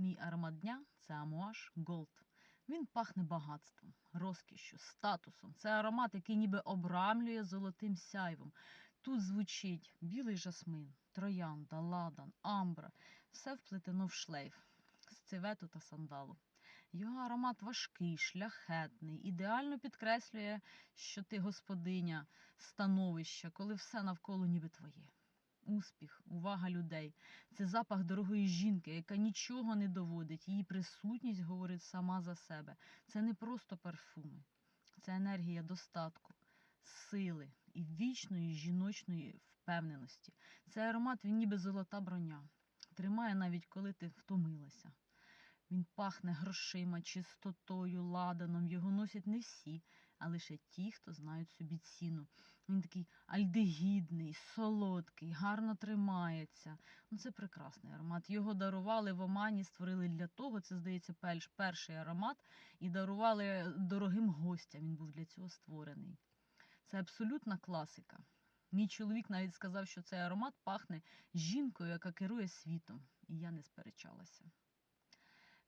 Мій аромат дня це Амуаш Голд. Він пахне багатством, розкішшю, статусом. Це аромат, який ніби обрамлює золотим сяйвом. Тут звучить білий жасмин, троянда, ладан, амбра. Все вплетено в шлейф з цевету та сандалу. Його аромат важкий, шляхетний, ідеально підкреслює, що ти господиня становища, коли все навколо ніби твоє. Успіх, увага людей це запах дорогої жінки, яка нічого не доводить. Її присутність говорить сама за себе. Це не просто парфуми, це енергія достатку, сили і вічної жіночної впевненості. Цей аромат він ніби золота броня. Тримає навіть коли ти втомилася. Він пахне грошима, чистотою, ладаном. Його носять не всі, а лише ті, хто знають собі ціну. Він такий альдегідний, солодкий, гарно тримається. Ну, це прекрасний аромат. Його дарували в Омані, створили для того. Це, здається, перший аромат, і дарували дорогим гостям. Він був для цього створений. Це абсолютна класика. Мій чоловік навіть сказав, що цей аромат пахне жінкою, яка керує світом. І я не сперечалася.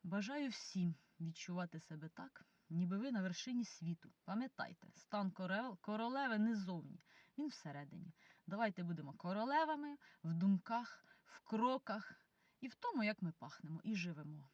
Бажаю всім відчувати себе так, ніби ви на вершині світу. Пам'ятайте, стан корел- королеви не зовні, він всередині. Давайте будемо королевами в думках, в кроках і в тому, як ми пахнемо і живемо.